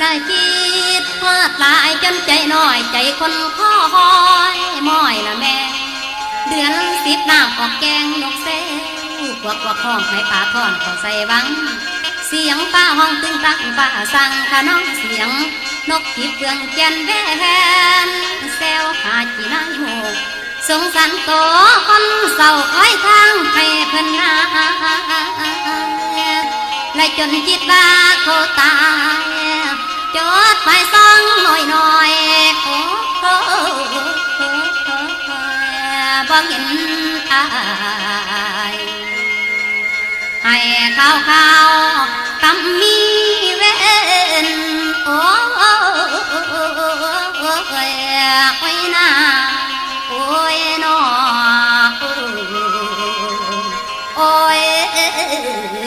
ละคิดพอดหลายจนใจน้อยใจคนคอยม้อยละแม่ เดือนสิบน้ำออกแกงนกเซลกวักวักห้องให้ป่าทอนเขาใส่วัง เสียงป้าห้องตึงตักป้าสั่งขน้องเสียง นกที่เฟืองแกนแวนแซวหาจีนายโมกสงสารโตคนเศร้าคอยทางให้เพิ่นนาและจนจิตว่าเขาตาย บ่เห็นตายให้ข้าวข้าวกำมีเวนโอ้ยโอ้ยนาโอ้ยนอโอ้ย